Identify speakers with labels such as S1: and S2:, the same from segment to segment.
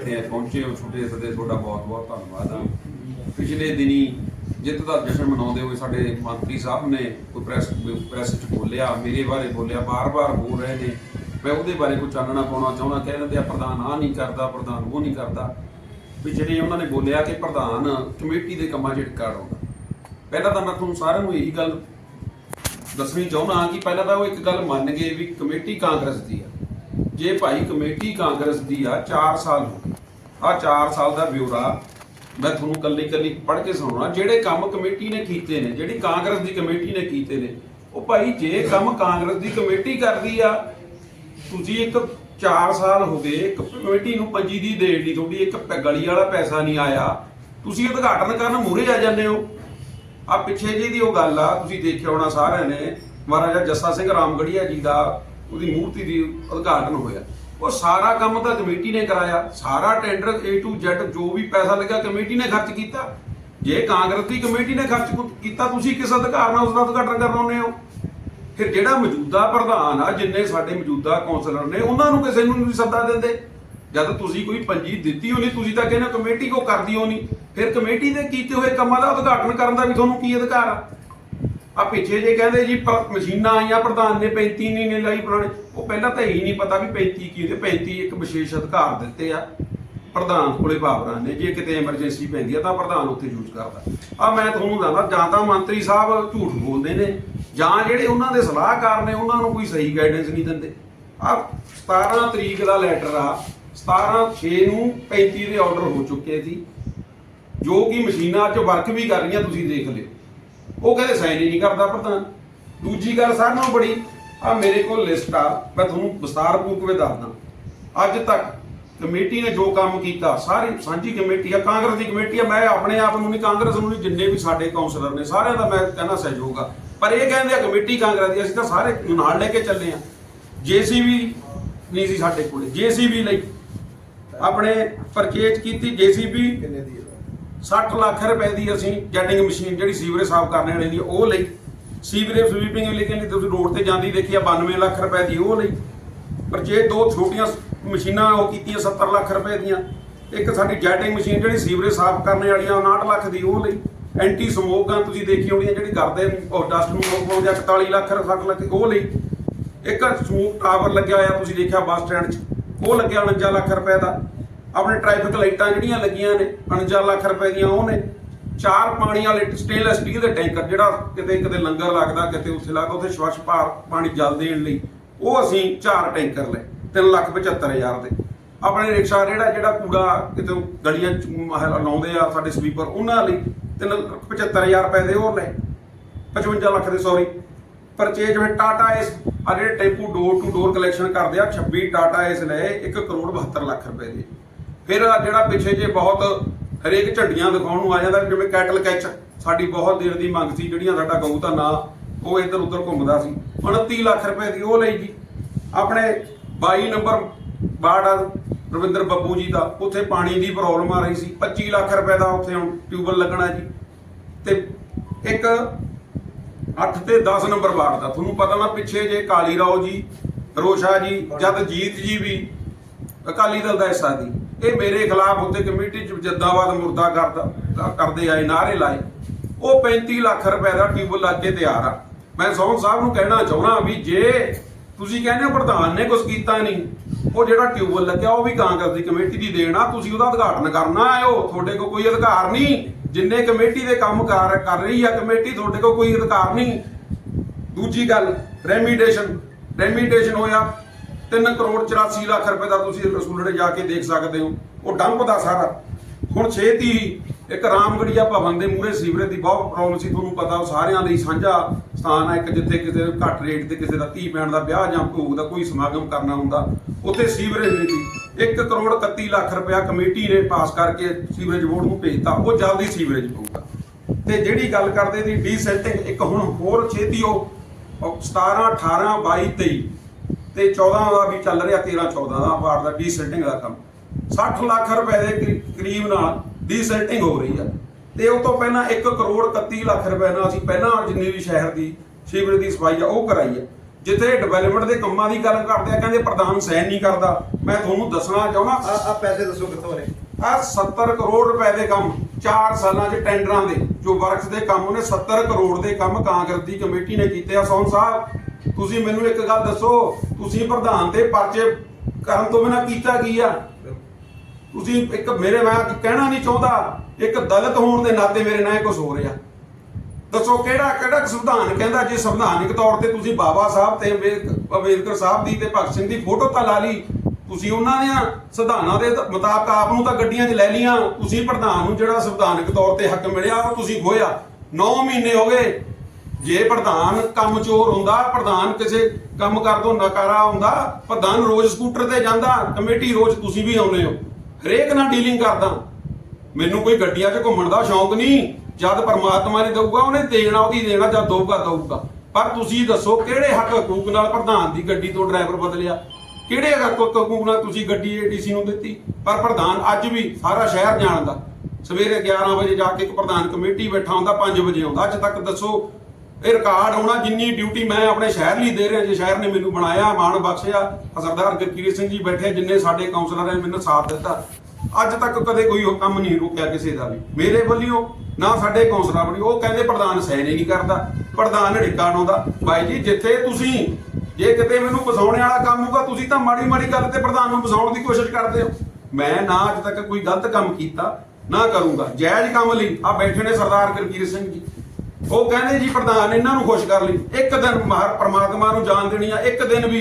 S1: ਤੁਸੀਂ ਸਾਰੇ ਪਹੁੰਚੇ ਹੋ, ਛੋਟੇ ਸਦੇ, ਤੁਹਾਡਾ ਬਹੁਤ ਬਹੁਤ ਧੰਨਵਾਦ ਆ। ਪਿਛਲੇ ਦਿਨੀ ਜਿੱਤ ਦਾ ਜਸ਼ਨ ਮਨਾਉਂਦੇ ਹੋਏ ਸਾਡੇ ਮੰਤਰੀ ਸਾਹਿਬ ਨੇ ਕੋਈ ਪ੍ਰੈਸ ਪ੍ਰੈਸ 'ਚ ਬੋਲਿਆ, ਮੇਰੇ ਬਾਰੇ ਬੋਲਿਆ, ਬਾਰ-ਬਾਰ ਬੋਲ ਰਹੇ ਨੇ। ਮੈਂ ਉਹਦੇ ਬਾਰੇ ਕੋਈ ਚਾਨਣਾ ਪਾਉਣਾ ਚਾਹੁੰਦਾ ਕਹਿ ਦਿੰਦੇ ਆ, ਪ੍ਰਧਾਨ ਆ ਨਹੀਂ ਕਰਦਾ, ਪ੍ਰਧਾਨ ਉਹ ਨਹੀਂ ਕਰਦਾ। ਪਿਛਲੇ ਉਹਨਾਂ ਨੇ ਬੋਲਿਆ ਕਿ ਪ੍ਰਧਾਨ ਕਮੇਟੀ ਦੇ ਕੰਮਾਂ 'ਚ ਟਿਕਾ ਆਉਂਦਾ ਪਹਿਲਾਂ ਤਾਂ ਮੈਂ ਤੁਹਾਨੂੰ ਸਾਰਿਆਂ ਨੂੰ ਇਹੀ ਗੱਲ ਦੱਸਣੀ ਚਾਹੁੰਦਾ ਕਿ ਪਹਿਲਾਂ ਤਾਂ ਉਹ ਇੱਕ ਗੱਲ ਮੰਨ ਗਏ ਵੀ ਕਮੇਟੀ ਕਾਂਗਰਸ ਦੀ ਆ। ਜੇ ਭਾਈ ਕਮੇਟੀ ਕਾਂਗਰਸ ਦੀ ਆ 4 ਸਾਲ ਹੋ ਗਏ। ਆ 4 ਸਾਲ ਦਾ ਬਿਊਰਾ ਮੈਂ ਤੁਹਾਨੂੰ ਕੱਲੀ ਕੱਲੀ ਪੜ੍ਹ ਕੇ ਸੁਣਾਉਣਾ। ਜਿਹੜੇ ਕੰਮ ਕਮੇਟੀ ਨੇ ਕੀਤੇ ਨੇ, ਜਿਹੜੀ ਕਾਂਗਰਸ ਦੀ ਕਮੇਟੀ ਨੇ ਕੀਤੇ ਨੇ, ਉਹ ਭਾਈ ਜੇ ਕੰਮ ਕਾਂਗਰਸ ਦੀ ਕਮੇਟੀ ਕਰਦੀ ਆ, ਤੁਸੀਂ ਇੱਕ 4 ਸਾਲ ਹੋ ਗਏ, ਇੱਕ ਕਮੇਟੀ ਨੂੰ ਪੰਜੀ ਦੀ ਦੇਣ ਦੀ ਤੁਹਾਡੀ ਇੱਕ ਗਲੀ ਵਾਲਾ ਪੈਸਾ ਨਹੀਂ ਆਇਆ। ਤੁਸੀਂ ਉਦਘਾਟਨ ਕਰਨ ਮੂਹਰੇ ਆ ਜਾਂਦੇ ਹੋ। ਆ ਪਿੱਛੇ ਜੀ ਦੀ ਉਹ ਗੱਲ ਆ, ਤੁਸੀਂ ਦੇਖਿਆ ਹੋਣਾ ਸਾਰਿਆਂ ਨੇ, ਮਹਾਰਾਜਾ ਜੱਸਾ ਸਿੰਘ ਰਾਮਗੜੀਆ ਜੀ ਦਾ ਉਹਦੀ ਮੂਰਤੀ ਦੀ ਉਦਘਾਟਨ ਹੋਇਆ। ਉਹ ਸਾਰਾ ਕੰਮ ਤਾਂ ਕਮੇਟੀ ਨੇ ਕਰਾਇਆ। ਸਾਰਾ ਟੈਂਡਰ A to Z, ਜੋ ਵੀ ਪੈਸਾ ਲੱਗਾ ਕਮੇਟੀ ਨੇ ਖਰਚ ਕੀਤਾ। ਜੇ ਕਾਂਗਰਸ ਦੀ ਕਮੇਟੀ ਨੇ ਖਰਚ ਕੀਤਾ, ਤੁਸੀਂ ਕਿਸ ਅਧਿਕਾਰ ਨਾਲ ਉਸ ਦਾ ਉਦਘਾਟਨ ਕਰਨ ਹੋ? ਫਿਰ ਜਿਹੜਾ ਮੌਜੂਦਾ ਪ੍ਰਧਾਨ ਆ, ਜਿੰਨੇ ਸਾਡੇ ਮੌਜੂਦਾ ਕੌਂਸਲਰ ਨੇ, ਉਹਨਾਂ ਨੂੰ ਕਿਸੇ ਨੂੰ ਨਹੀਂ ਸੱਦਾ ਦਿੰਦੇ। ਜਦ ਤੁਸੀਂ ਕੋਈ ਪੰਜੀ ਦਿੱਤੀ ਹੋਣੀ, ਤੁਸੀਂ ਤਾਂ ਕਹਿੰਦੇ ਹੋ ਕਮੇਟੀ ਕੋ ਕਰਦੀ ਹੋਣੀ। ਫਿਰ ਕਮੇਟੀ ਦੇ ਕੀਤੇ ਹੋਏ ਕੰਮਾਂ ਦਾ ਉਦਘਾਟਨ ਕਰਨ ਦਾ ਵੀ ਤੁਹਾਨੂੰ ਕੀ ਅਧਿਕਾਰ ਆ? ਆ ਪਿੱਛੇ ਜੇ ਕਹਿੰਦੇ ਜੀ ਪ- ਮਸ਼ੀਨਾਂ ਆਈਆਂ, ਪ੍ਰਧਾਨ ਨੇ 35 ਨਹੀਂ ਨੇ ਲਈ ਪੁਰਾਣੇ। ਉਹ ਪਹਿਲਾਂ ਤਾਂ ਇਹੀ ਨਹੀਂ ਪਤਾ ਵੀ 35 ਕੀ ਹੁੰਦੇ 35 ਇੱਕ ਵਿਸ਼ੇਸ਼ ਅਧਿਕਾਰ ਦਿੱਤੇ ਆ ਪ੍ਰਧਾਨ ਕੋਲੇ ਪਾਵਰਾਂ ਨੇ। ਜੇ ਕਿਤੇ ਐਮਰਜੈਂਸੀ ਪੈਂਦੀ ਆ ਤਾਂ ਪ੍ਰਧਾਨ ਉੱਥੇ ਯੂਜ਼ ਕਰਦਾ। ਆ ਮੈਂ ਤੁਹਾਨੂੰ ਦੱਸਦਾ, ਜਾਂ ਤਾਂ ਮੰਤਰੀ ਸਾਹਿਬ ਝੂਠ ਬੋਲਦੇ ਨੇ, ਜਾਂ ਜਿਹੜੇ ਉਹਨਾਂ ਦੇ ਸਲਾਹਕਾਰ ਨੇ, ਉਹਨਾਂ ਨੂੰ ਕੋਈ ਸਹੀ ਗਾਈਡੈਂਸ ਨਹੀਂ ਦਿੰਦੇ। ਆ 17 ਤਰੀਕ ਦਾ ਲੈਟਰ ਆ। 17 6 ਨੂੰ 35 ਦੇ ਆਰਡਰ ਹੋ ਚੁੱਕੇ ਸੀ। ਜੋ ਕਿ ਮਸ਼ੀਨਾਂ ਅੱਜ ਵਰਕ ਵੀ ਕਰ ਰਹੀਆਂ, ਤੁਸੀਂ ਦੇਖ ਲਿਓ। ਉਹ ਕਹਿੰਦੇ ਸਾਈਨ ਹੀ ਨਹੀਂ ਕਰਦਾ ਪ੍ਰਧਾਨ। ਦੂਜੀ ਗੱਲ ਸਾਰਿਆਂ ਨਾਲੋਂ ਬੜੀ ਆ ਮੇਰੇ ਕੋਲ ਲਿਸਟ ਆ, ਮੈਂ ਤੁਹਾਨੂੰ ਵਿਸਤਾਰਪੂਰਵਕ ਵਿੱਚ ਦੱਸਦਾ। ਅੱਜ ਤੱਕ ਕਮੇਟੀ ਨੇ ਜੋ ਕੰਮ ਕੀਤਾ, ਸਾਰੀ ਸਾਂਝੀ ਕਮੇਟੀ ਆ, ਕਾਂਗਰਸ ਦੀ ਕਮੇਟੀ ਆ, ਮੈਂ ਆਪਣੇ ਆਪ ਨੂੰ ਨਹੀਂ, ਕਾਂਗਰਸ ਨੂੰ ਨਹੀਂ, ਜਿੰਨੇ ਵੀ ਸਾਡੇ ਕਾਉਂਸਲਰ ਨੇ, ਸਾਰਿਆਂ ਦਾ ਮੈਂ ਕਹਿੰਦਾ ਸਹਿਯੋਗ ਆ। ਪਰ ਇਹ ਕਹਿੰਦੇ ਆ ਕਮੇਟੀ ਕਾਂਗਰਸ ਦੀ, ਅਸੀਂ ਤਾਂ ਸਾਰੇ ਨਾਲ ਲੈ ਕੇ ਚੱਲੇ ਆ। ਜੀਸੀਬੀ ਨਹੀਂ ਸੀ ਸਾਡੇ ਕੋਲੇ, ਜੀਸੀਬੀ ਲਈ। ਆਪਣੇ ਪਰਚੇਜ ਕੀਤੀ, ਜੀਸੀਬੀ
S2: ਕਿੰਨੇ ਦੀ
S1: 60 ਲੱਖ ਰੁਪਏ ਦੀ ਅਸੀਂ ਜੈਟਿੰਗ ਮਸ਼ੀਨ ਜਿਹੜੀ ਸੀਵਰੇਜ ਸਾਫ਼ ਕਰਨ ਵਾਲੀ ਦੀ ਉਹ ਲਈ। ਸੀਵਰੇਜ ਸਵੀਪਿੰਗ ਲਈ ਕਹਿੰਦੇ ਤੁਸੀਂ ਰੋਡ ਤੇ ਜਾਂਦੀ ਦੇਖੀ ਆ 92 ਲੱਖ ਰੁਪਏ ਦੀ ਉਹ ਲਈ। ਪਰ ਜੇ ਦੋ ਛੋਟੀਆਂ ਮਸ਼ੀਨਾਂ ਉਹ ਕੀਤੀਆਂ 70 ਲੱਖ ਰੁਪਏ ਦੀਆਂ, ਇੱਕ ਸਾਡੀ ਜੈਟਿੰਗ ਮਸ਼ੀਨ ਜਿਹੜੀ ਸੀਵਰੇਜ ਸਾਫ਼ ਕਰਨ ਆ 59 ਲੱਖ ਦੀ ਉਹ ਲਈ। ਐਂਟੀ ਸਮੋਕ ਗਨ ਤੁਸੀਂ ਦੇਖੀ ਹੋਣੀ ਜਿਹੜੀ ਕਰਦੇ ਉਹ ਡਸਟ ਨੂੰ ਰੋਕਣ ਜਾਂ 41 ਲੱਖ 60 ਲੱਖ ਉਹ ਲਈ। ਇੱਕ ਸਮੋਕ ਟਾਵਰ ਲੱਗਿਆ ਹੋਇਆ, ਤੁਸੀਂ ਦੇਖਿਆ ਬੱਸ ਸਟੈਂਡ 'ਚ, ਉਹ ਲੱਗਿਆ 49 ਲੱਖ ਰੁਪਏ ਦਾ। ਆਪਣੇ ਟ੍ਰੈਫਿਕ ਲਾਈਟਾਂ ਜਿਹੜੀਆਂ ਲੱਗੀਆਂ ਨੇ 49 ਲੱਖ ਰੁਪਏ ਦੀਆਂ ਉਹ ਨੇ। ਚਾਰ ਪਾਣੀ ਵਾਲੇ ਸਟੇਨਲੈਸ ਸਟੀਲ ਦੇ ਟੈਂਕਰ, ਜਿਹੜਾ ਕਿਤੇ ਕਿਤੇ ਲੰਗਰ ਲੱਗਦਾ, ਕਿਤੇ ਉੱਥੇ ਲੱਗਦਾ, ਉੱਥੇ ਸਵੱਛ ਭਾਰ ਪਾਣੀ ਜਲ ਦੇਣ ਲਈ, ਉਹ ਅਸੀਂ ਚਾਰ ਟੈਂਕਰ ਲਏ 3 ਲੱਖ 75 ਹਜ਼ਾਰ ਦੇ। ਆਪਣੇ ਰਿਕਸ਼ਾ ਜਿਹੜਾ ਜਿਹੜਾ ਕੂੜਾ ਕਿਤੇ ਗਲੀਆਂ ਲਾਉਂਦੇ ਆ, ਸਾਡੇ ਸਵੀਪਰ ਉਹਨਾਂ ਲਈ 3 ਲੱਖ 75 ਹਜ਼ਾਰ ਰੁਪਏ ਦੇ ਉਹ ਲਏ 55 ਲੱਖ ਦੇ ਸੌਰੀ ਪਰਚੇਜ ਵਿੱਚ ਟਾਟਾ ਇਸ ਆ ਜਿਹੜੇ tempo door to door collection ਕਰਦੇ ਆ 26 ਟਾਟਾ ਇਸ ਲਏ 1 ਕਰੋੜ 72 ਲੱਖ ਰੁਪਏ ਦੇ। ਫਿਰ ਜਿਹੜਾ ਪਿੱਛੇ ਜੇ ਬਹੁਤ ਹਰੇਕ ਝੰਡੀਆਂ ਦਿਖਾਉਣ ਨੂੰ ਆ ਜਾਂਦਾ, ਜਿਵੇਂ ਕੈਟਲ ਕੈਚ, ਸਾਡੀ ਬਹੁਤ ਦੇਰ ਦੀ ਮੰਗ ਸੀ ਜਿਹੜੀਆਂ ਸਾਡਾ ਗਊ ਦਾ ਨਾਂ, ਉਹ ਇੱਧਰ ਉੱਧਰ ਘੁੰਮਦਾ ਸੀ। 29 ਲੱਖ ਰੁਪਏ ਦੀ ਉਹ ਲਈ ਜੀ। ਆਪਣੇ 22 ਨੰਬਰ ਵਾਰਡ ਆ, ਰਵਿੰਦਰ ਬੱਬੂ ਜੀ ਦਾ, ਉੱਥੇ ਪਾਣੀ ਦੀ ਪ੍ਰੋਬਲਮ ਆ ਰਹੀ ਸੀ। 25 ਲੱਖ ਰੁਪਏ ਦਾ ਉੱਥੇ ਹੁਣ ਟਿਊਬਲ ਲੱਗਣਾ ਜੀ। ਤੇ ਇੱਕ 8 ਤੇ 10 ਨੰਬਰ ਵਾਰਡ ਦਾ। ਤੁਹਾਨੂੰ ਪਤਾ ਨਾ, ਪਿੱਛੇ ਜੇ ਕਾਲੀ ਰਾਓ ਜੀ, ਰੋਸ਼ਾ ਜੀ, ਜਦ ਜੀਤ ਜੀ ਵੀ ਅਕਾਲੀ ਦਲ ਦਾ ਹਿੱਸਾ ਦੀ ਇਹ ਮੇਰੇ ਖਿਲਾਫ ਉੱਤੇ ਕਮੇਟੀ ਚ ਜੱਦਾਵਾਦ ਮੁਰਦਾ ਕਰਦਾ, ਕਰਦੇ ਆਏ ਨਾਰੇ ਲਾਏ। ਉਹ 35 ਲੱਖ ਰੁਪਏ ਦਾ ਟਿਊਬਲ ਲੱਗ ਕੇ ਤਿਆਰ ਆ। ਮੈਂ ਸੌਣ ਸਾਹਿਬ ਨੂੰ ਕਹਿਣਾ ਚਾਹੁੰਦਾ ਵੀ ਜੇ ਤੁਸੀਂ ਕਹਿੰਦੇ ਹੋ ਪ੍ਰਧਾਨ ਨੇ ਕੁਝ ਕੀਤਾ ਨਹੀਂ, ਉਹ ਜਿਹੜਾ ਟਿਊਬਲ ਲੱਗਿਆ ਉਹ ਵੀ ਕਾਂਗਰਸ ਦੀ ਕਮੇਟੀ ਦੀ ਦੇਣ ਆ, ਤੁਸੀਂ ਉਹਦਾ ਉਦਘਾਟਨ ਕਰਨਾ ਆਇਓ ਤੁਹਾਡੇ ਕੋਲ ਕੋਈ ਅਧਿਕਾਰ ਨਹੀਂ। ਜਿੰਨੇ ਕਮੇਟੀ ਦੇ ਕੰਮ ਕਰ ਕਰ ਰਹੀ ਆ, ਕਮੇਟੀ ਤੁਹਾਡੇ ਕੋਲ ਕੋਈ ਅਧਿਕਾਰ ਨਹੀਂ। ਦੂਜੀ ਗੱਲ, ਰੈਮੀਡੇਸ਼ਨ ਰੈਮੀਡੇਸ਼ਨ ਹੋਇਆ। 3 ਕਰੋੜ 84 ਲੱਖ ਰੁਪਏ ਦਾ ਤੁਸੀਂ ਰਸੂਲੜੇ ਜਾ ਕੇ ਦੇਖ ਸਕਦੇ ਹੋ। ਉਹ ਡੰਪ ਦਾ ਸਾਰਾ। ਹੁਣ ਛੇਤੀ ਇੱਕ ਰਾਮਗੜੀਆ ਭਵਨ ਦੇ ਮੂਹਰੇ ਸੀਵਰੇਜ ਦੀ ਬਹੁਤ ਪ੍ਰੋਬਲਮ ਸੀ, ਤੁਹਾਨੂੰ ਪਤਾ, ਉਹ ਸਾਰਿਆਂ ਲਈ ਸਾਂਝਾ ਸਥਾਨ ਹੈ ਇੱਕ ਜਿੱਥੇ ਕਿਸੇ ਦੇ ਘੱਟ ਰੇਟ ਤੇ ਕਿਸੇ ਦਾ ਧੀ ਪੈਣ ਦਾ ਵਿਆਹ ਜਾਂ ਭੋਗ ਦਾ ਕੋਈ ਸਮਾਗਮ ਕਰਨਾ ਹੁੰਦਾ, ਉੱਥੇ ਸੀਵਰੇਜ ਨਹੀਂ ਸੀ। 1 ਕਰੋੜ 31 ਲੱਖ ਰੁਪਇਆ ਕਮੇਟੀ ਨੇ ਪਾਸ ਕਰਕੇ ਸੀਵਰੇਜ ਬੋਰਡ ਨੂੰ ਭੇਜਤਾ, ਉਹ ਜਲਦੀ ਸੀਵਰੇਜ ਪਊਗਾ। ਤੇ ਜਿਹੜੀ ਗੱਲ ਕਰਦੇ ਦੀ ਡੀਸੈਂਟਿੰਗ ਇੱਕ ਹੁਣ ਹੋਰ ਛੇਤੀ ਉਹ ਉਹ 17 18 22 23 ਤੇ 14 ਦਾ ਵੀ ਚੱਲ ਰਿਹਾ 13 14 ਦਾ ਵਾਰਡ ਦਾ ਡੀਸੈਂਟਿੰਗ ਦਾ ਕੰਮ। 60 ਲੱਖ ਰੁਪਏ ਦੇ ਕਰੀ- ਕਰੀਬ ਨਾਲ ਡੀਸੈਂਟਿੰਗ ਹੋ ਰਹੀ ਆ। ਤੇ ਉਹ ਤੋਂ ਪਹਿਲਾਂ 1 ਕਰੋੜ 31 ਲੱਖ ਰੁਪਏ ਨਾਲ ਅਸੀਂ ਪਹਿਲਾਂ ਜਿੰਨੀ ਵੀ ਸ਼ਹਿਰ ਦੀ ਸੀਵਰੇਜ ਦੀ ਸਫ਼ਾਈ ਆ ਉਹ ਕਰਾਈ ਆ। ਜਿੱਥੇ ਡਿਵੈਲਪਮੈਂਟ ਦੇ ਕੰਮਾਂ ਦੀ ਗੱਲ ਕਰਦੇ ਆ ਕਹਿੰਦੇ ਪ੍ਰਧਾਨ ਸਾਈਨ ਨਹੀਂ ਕਰਦਾ। ਮੈਂ ਤੁਹਾਨੂੰ ਦੱਸਣਾ ਚਾਹੁੰਦਾ
S3: ਆ ਆ ਪੈਸੇ ਦੱਸੋ ਕਿੱਥੋਂ ਨੇ?
S1: ਆ 70 ਕਰੋੜ ਰੁਪਏ ਦੇ ਕੰਮ 4 ਸਾਲਾਂ 'ਚ ਟੈਂਡਰਾਂ ਦੇ ਜੋ ਵਰਕਸ ਦੇ ਕੰਮ ਉਹਨੇ 70 ਕਰੋੜ ਦੇ ਕੰਮ ਕਾਂਗਰਸ ਦੀ ਕਮੇਟੀ ਨੇ ਕੀਤੇ ਆ। ਸੌਨ ਸਾਹਿਬ ਤੁਸੀਂ ਮੈਨੂੰ ਇੱਕ ਗੱਲ ਦੱਸੋ ਤੁਸੀਂ ਪ੍ਰਧਾਨ ਦੇ ਪਰਚੇ ਕਰਨ ਤੋਂ ਬਿਨਾਂ ਕੀਤਾ ਕੀ ਆ? ਤੁਸੀਂ ਇੱਕ ਮੇਰੇ ਮੈਂ ਕਹਿਣਾ ਨਹੀਂ ਚਾਹੁੰਦਾ, ਇੱਕ ਦਲਿਤ ਹੋਣ ਦੇ ਨਾਤੇ ਮੇਰੇ ਨਾਲ ਕੁਝ ਹੋ ਰਿਹਾ। ਦੱਸੋ ਕਿਹੜਾ ਕਿਹੜਾ ਸੰਵਿਧਾਨ ਕਹਿੰਦਾ ਜੇ ਸੰਵਿਧਾਨਿਕ ਤੌਰ ਤੇ ਤੁਸੀਂ ਬਾਬਾ ਸਾਹਿਬ ਤੇ ਅੰਬੇਦਕਰ ਸਾਹਿਬ ਦੀ ਤੇ ਭਗਤ ਸਿੰਘ ਦੀ ਫੋਟੋ ਤਾਂ ਲਾ ਲਈ। ਤੁਸੀਂ ਉਹਨਾਂ ਦੀਆਂ ਸੰਵਿਧਾਨਾਂ ਦੇ ਮੁਤਾਬਕ ਆਪ ਨੂੰ ਤਾਂ ਗੱਡੀਆਂ 'ਚ ਲੈ ਲੀਆਂ ਤੁਸੀਂ ਪ੍ਰਧਾਨ ਨੂੰ ਜਿਹੜਾ ਸੰਵਿਧਾਨਿਕ ਤੌਰ ਤੇ ਹੱਕ ਮਿਲਿਆ, ਉਹ ਤੁਸੀਂ ਖੋਇਆ 9 ਮਹੀਨੇ ਹੋ ਗਏ। ਜੇ ਪ੍ਰਧਾਨ ਕੰਮ ਚੋਰ ਹੁੰਦਾ ਪ੍ਰਧਾਨ ਕਿਸੇ ਕੰਮ ਕਰ ਨਕਾਰਾ ਹੁੰਦਾ ਪ੍ਰਧਾਨ ਰੋਜ਼ ਸਕੂਟਰ ਤੇ ਜਾਂਦਾ, ਕਮੇਟੀ ਰੋਜ਼ ਤੁਸੀਂ ਵੀ ਆਉਂਦੇ ਹੋ, ਹਰੇਕ ਨਾਲ ਡੀਲਿੰਗ ਕਰਦਾ। ਮੈਨੂੰ ਕੋਈ ਗੱਡੀਆਂ 'ਚ ਘੁੰਮਣ ਦਾ ਸ਼ੌਂਕ ਨਹੀਂ, ਜਦ ਪਰਮਾਤਮਾ ਨੇ ਦਊਗਾ, ਉਹਨੇ ਦੇਣਾ ਉਹਦੀ ਦੇਣਾ, ਜਦ ਦਊਗਾ ਦਊਗਾ। ਪਰ ਤੁਸੀਂ ਦੱਸੋ, ਕਿਹੜੇ ਹੱਕ ਹਕੂਕ ਨਾਲ ਪ੍ਰਧਾਨ ਦੀ ਗੱਡੀ ਤੋਂ ਡਰਾਈਵਰ ਬਦਲਿਆ? ਕਿਹੜੇ ਹੱਕ ਹਕੂਕ ਨਾਲ ਤੁਸੀਂ ਗੱਡੀ ਏਡੀਸੀ ਨੂੰ ਦਿੱਤੀ? ਪਰ ਪ੍ਰਧਾਨ ਅੱਜ ਵੀ ਸਾਰਾ ਸ਼ਹਿਰ ਜਾਣਦਾ। ਸਵੇਰੇ 11 ਵਜੇ ਜਾ ਕੇ ਇੱਕ ਪ੍ਰਧਾਨ ਕਮੇਟੀ ਬੈਠਾ ਹੁੰਦਾ 5 ਵਜੇ ਆਉਂਦਾ। ਅੱਜ ਤੱਕ ਦੱਸੋ ਇਹ ਰਿਕਾਰਡ ਹੋਣਾ ਜਿੰਨੀ ਡਿਊਟੀ ਮੈਂ ਆਪਣੇ ਸ਼ਹਿਰ ਲਈ ਦੇ ਰਿਹਾ, ਜੇ ਸ਼ਹਿਰ ਨੇ ਮੈਨੂੰ ਬਣਾਇਆ, ਮਾਣ ਬਖਸ਼ਿਆ ਸਰਦਾਰ ਗੁਰਕੀਰਤ ਸਿੰਘ ਜੀ ਬੈਠੇ, ਜਿੰਨੇ ਸਾਡੇ ਕਾਉਂਸਲਰ ਨੇ ਮੈਨੂੰ ਸਾਥ ਦਿੱਤਾ। ਅੱਜ ਤੱਕ ਕਦੇ ਕੋਈ ਉਹ ਕੰਮ ਨਹੀਂ ਰੁਕਿਆ ਕਿਸੇ ਦਾ ਵੀ। ਮੇਰੇ ਵੱਲੋਂ, ਨਾ ਸਾਡੇ ਕਾਉਂਸਲਰ ਵੱਲੋਂ, ਉਹ ਕਹਿੰਦੇ ਪ੍ਰਧਾਨ ਸਹਿਨ ਨਹੀਂ ਕਰਦਾ, ਪ੍ਰਧਾਨ ਢਿੱਕਾ ਲਾਉਂਦਾ ਬਾਈ ਜੀ, ਜਿੱਥੇ ਤੁਸੀਂ, ਜੇ ਕਿਤੇ ਮੈਨੂੰ ਫਸਾਉਣ ਵਾਲਾ ਕੰਮ ਹੋਊਗਾ, ਤੁਸੀਂ ਤਾਂ ਮਾੜੀ ਮਾੜੀ ਗੱਲ ਤੇ ਪ੍ਰਧਾਨ ਨੂੰ ਫਸਾਉਣ ਦੀ ਕੋਸ਼ਿਸ਼ ਕਰਦੇ ਹੋ। ਮੈਂ ਨਾ ਅੱਜ ਤੱਕ ਕੋਈ ਗਲਤ ਕੰਮ ਕੀਤਾ, ਨਾ ਕਰੂੰਗਾ। ਜਾਇਜ਼ ਕੰਮ ਲਈ ਆ ਬੈਠੇ ਨੇ ਸਰਦਾਰ ਗੁਰਕੀਰਤ ਸਿੰਘ ਜੀ। ਉਹ ਕਹਿੰਦੇ ਜੀ ਪ੍ਰਧਾਨ ਇਹਨਾਂ ਨੂੰ ਖੁਸ਼ ਕਰ ਲਈ। ਇੱਕ ਦਿਨ ਮਹਾਰ ਪ੍ਰਮਾਤਮਾ ਨੂੰ ਜਾਣ ਦੇਣੀ ਆ ਇੱਕ ਦਿਨ ਵੀ